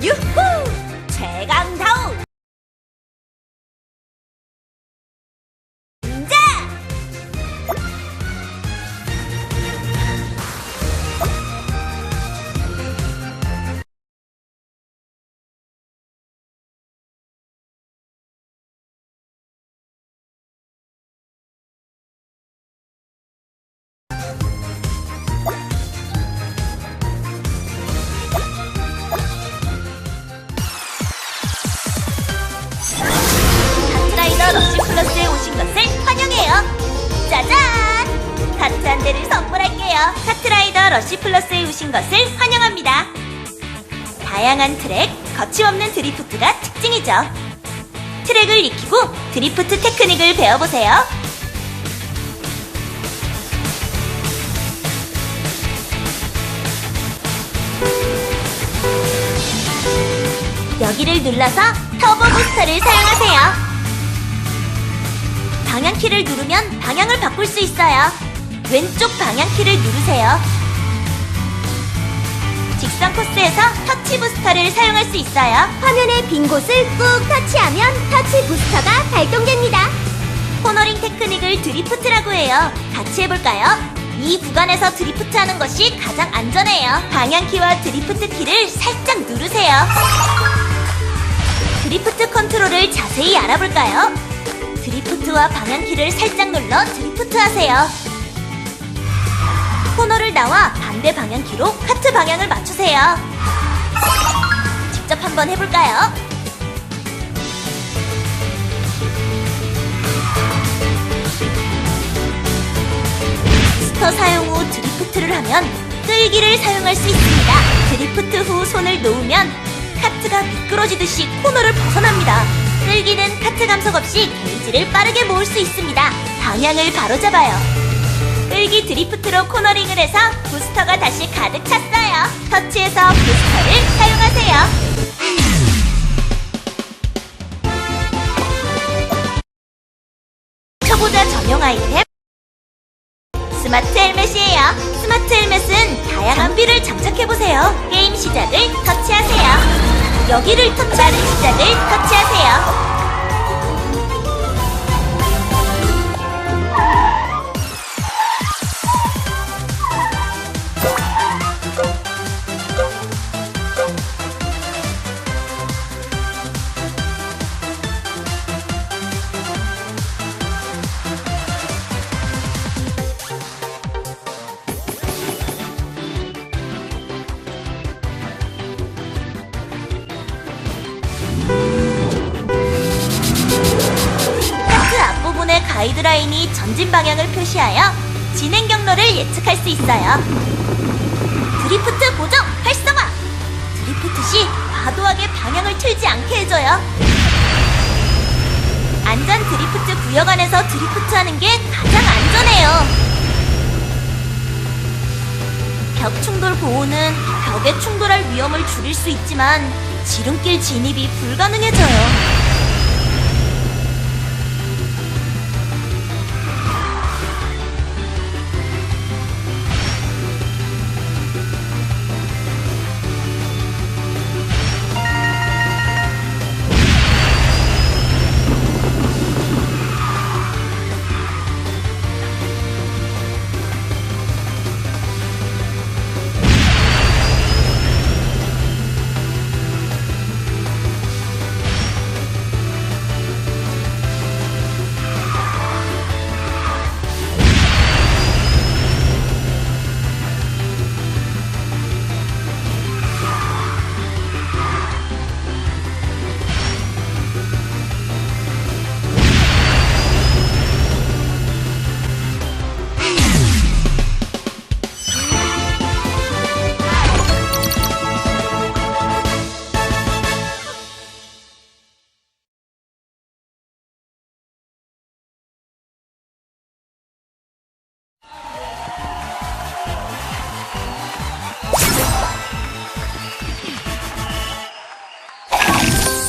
Yoo-hoo! 러쉬 플러스에 오신 것을 환영합니다. 다양한 트랙, 거침없는 드리프트가 특징이죠. 트랙을 익히고 드리프트 테크닉을 배워보세요. 여기를 눌러서 터보 부스터를 사용하세요. 방향키를 누르면 방향을 바꿀 수 있어요. 왼쪽 방향키를 누르세요. 직선 코스에서 터치 부스터를 사용할 수 있어요. 화면의 빈 곳을 꾹 터치하면 터치 부스터가 발동됩니다. 코너링 테크닉을 드리프트라고 해요. 같이 해볼까요? 이 구간에서 드리프트 하는 것이 가장 안전해요. 방향키와 드리프트 키를 살짝 누르세요. 드리프트 컨트롤을 자세히 알아볼까요? 드리프트와 방향키를 살짝 눌러 드리프트 하세요. 코너를 나와 반대 방향 키로 카트 방향을 맞추세요. 직접 한번 해볼까요? 스터 사용 후 드리프트를 하면 끌기를 사용할 수 있습니다. 드리프트 후 손을 놓으면 카트가 미끄러지듯이 코너를 벗어납니다. 끌기는 카트 감속 없이 게이지를 빠르게 모을 수 있습니다. 방향을 바로잡아요. 드리프트로 코너링을 해서 부스터가 다시 가득 찼어요. 터치해서 부스터를 사용하세요. 초보자 전용 아이템 스마트 헬멧이에요. 스마트 헬멧은 다양한 비를 장착해보세요. 게임 시작을 터치하세요. 여기를 터치하는 시작을 터치하세요. 가이드라인이 전진 방향을 표시하여 진행 경로를 예측할 수 있어요. 드리프트 보정 활성화! 드리프트 시 과도하게 방향을 틀지 않게 해줘요. 안전 드리프트 구역 안에서 드리프트 하는 게 가장 안전해요. 벽 충돌 보호는 벽에 충돌할 위험을 줄일 수 있지만 지름길 진입이 불가능해져요.